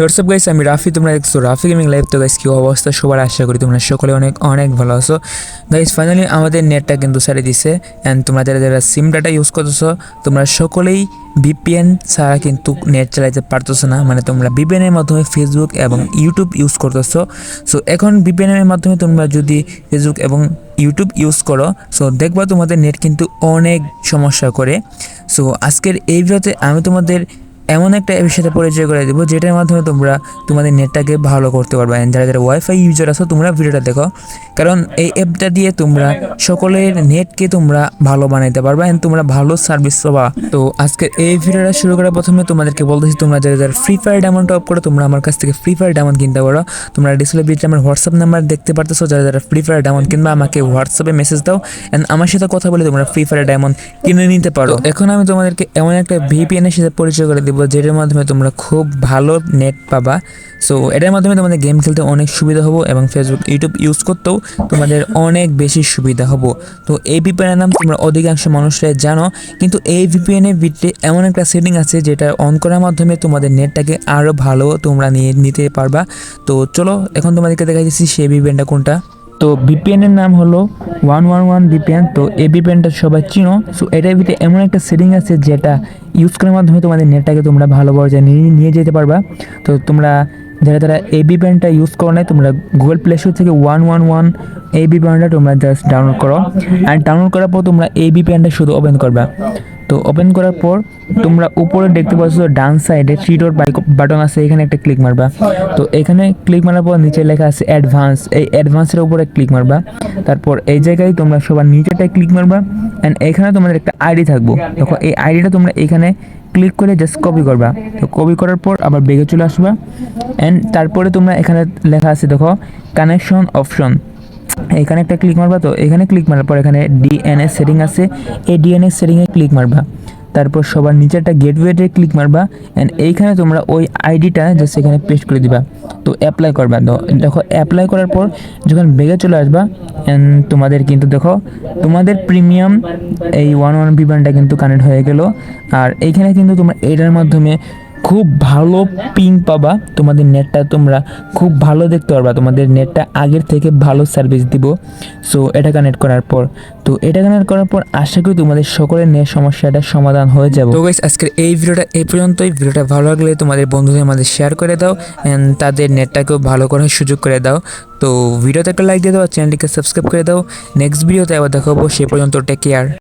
WhatsApp guys আমি রাফি তোমরা দেখছ রাফি গেমিং লাইভ তো গাইস কি অবস্থা? সবার আশা করি তোমরা সকলে অনেক অনেক ভালো আছো। গাইস ফাইনালি আমাদের নেটটা কিন্তু ছেড়ে দিছে। অ্যান্ড তোমরা যারা যারা সিম ডাটা ইউজ করতেছো, তোমরা সকলেই ভিপিএন ছাড়া কিন্তু নেট চালাইতে পারতেছো না। মানে তোমরা এর মাধ্যমে ফেসবুক এবং ইউটিউব ইউজ করতেছো। সো এখন এর মাধ্যমে তোমরা যদি ফেসবুক এবং ইউটিউব ইউজ করো সো দেখবা তোমাদের নেট কিন্তু অনেক সমস্যা করে। সো আজকের এই ভিডিওতে আমি তোমাদের এমন একটা অ্যাপের সাথে পরিচয় করে দেবো, যেটার মাধ্যমে তোমরা তোমাদের নেটটাকে ভালো করতে পারবে। যারা যারা ওয়াইফাই ইউজার আছো, তোমরা ভিডিওটা দেখো। কারণ এই অ্যাপটা দিয়ে তোমরা সকলের নেটকে তোমরা ভালো বানাইতে পারবে and তোমরা ভালো সার্ভিস পাবা। তো আজকে এই ভিডিওটা শুরু করার প্রথমে তোমাদেরকে বলতেছি তোমরা যারা যারা ফ্রি ফায়ার ডায়মন্ড টপ করো, তোমরা আমার কাছ থেকে ফ্রি ফায়ার ডায়মন্ড কিনতে পারো। তোমরা ডিসপ্লে বিটে আমার হোয়াটসঅ্যাপ নাম্বার দেখতে পারতেছো, যারা যারা ফ্রি ফায়ার ডায়মন্ড কিনবা, আমাকে হোয়াটসঅ্যাপে মেসেজ দাও। অ্যান্ড আমার সাথে কথা বলে তোমরা ফ্রি ফায়ার ডায়মন্ড কিনে নিতে পারো। এখন আমি তোমাদেরকে এমন একটা ভিপিএন এর সাথে পরিচয় করে দেবো যেটার মাধ্যমে তোমরা খুব ভালো নেট পাবা। সো এটার মাধ্যমে তোমাদের গেম খেলতে অনেক সুবিধা হব এবং ফেসবুক ইউটিউব ইউজ করতেও তোমাদের অনেক বেশি সুবিধা হব। তো এই ভিপিএনের নাম তোমরা অধিকাংশ মানুষরাই জানো, কিন্তু এই ভিপিএন এর ভিতরে এমন একটা সেটিং আছে যেটা অন করার মাধ্যমে তোমাদের নেটটাকে আরও ভালো তোমরা নিয়ে নিতে পারবা। তো চলো, এখন তোমাদেরকে দেখা যাচ্ছি সেই ভিপিএনটা কোনটা। তো ভিপিএন এর নাম হলো ওয়ান ওয়ান ওয়ান ভিপিএন তো এই ভিপিএনটা সবাই চিনো। সো এটার ভিতরে এমন একটা সেটিং আছে যেটা ইউজ করার মাধ্যমে তোমাদের নেটটাকে তোমরা ভালো পর্যায়ে নিয়ে যেতে পারবা। তো তোমরা যারা যারা এই ভিপিএনটা ইউজ করো নাই, তোমরা গুগল প্লে স্টোর থেকে ওয়ান ওয়ান ওয়ান এই ভিপিএনটা তোমরা জাস্ট ডাউনলোড করো। অ্যান্ড ডাউনলোড করার পর তোমরা এই ভিপিএনটা শুধু ওপেন করবা। তো ওপেন করার পর তোমরা উপরে দেখতে পাচ্ছ ডান সাইডে থ্রি ডট বাটন আছে, এখানে একটা ক্লিক মারবা। তো এখানে ক্লিক মারার পর নিচে লেখা আছে অ্যাডভান্স এই অ্যাডভান্সের উপরে ক্লিক মারবা। তারপর এই জায়গায় তোমরা সবার নিচেটায় ক্লিক মারবা অ্যান্ড এখানে তোমাদের একটা আইডি থাকব। দেখো, এই আইডিটা তোমরা এখানে ক্লিক করে জাস্ট কপি করবা। তো কপি করার পর আবার বেগে চলে আসবা অ্যান্ড তারপরে তোমরা এখানে লেখা আছে, দেখো কানেকশন অপশন এখানে একটা ক্লিক মারবা তো? এখানে ক্লিক মারার পর এখানে ডিএনএস সেটিং আছে। এই ডিএনএস সেটিংয়ে ক্লিক মারবা। তারপর সবার নিচে একটা গেটওয়েতে ক্লিক মারবা। অ্যান্ড এইখানে তোমরা ওই আইডিটা জাস্ট এখানে পেস্ট করে দিবা। তো অ্যাপ্লাই করবা। তো দেখো অ্যাপ্লাই করার পর যখন বেগে চলে আসবা অ্যান্ড তোমাদের কিন্তু দেখো, তোমাদের প্রিমিয়াম এই ওয়ান ওয়ান বিমানটা কিন্তু কানেক্ট হয়ে গেল। আর এইখানে কিন্তু তোমরা এটার মাধ্যমে খুব ভালো পিং পাবা। তোমাদের নেটটা তোমরা খুব ভালো দেখতে পারবা। তোমাদের নেটটা আগের থেকে ভালো সার্ভিস দিব। সো এটা কানেক্ট করার পর। তো, এটা কানেক্ট করার পর আশা করি তোমাদের সকলের নেট সমস্যাটা সমাধান হয়ে যাবে। তো গাইস আজকের এই ভিডিওটা এই পর্যন্তই। ভিডিওটা ভালো লাগলে তোমাদের বন্ধুদের মাঝে শেয়ার করে দাও অ্যান্ড তাদের নেটটাকেও ভালো করার সুযোগ করে দাও। তো, ভিডিওতে একটা লাইক দিয়ে দাও চ্যানেলটিকে সাবস্ক্রাইব করে দাও। নেক্সট ভিডিওতে আবার দেখাবো সে পর্যন্ত টেক কেয়ার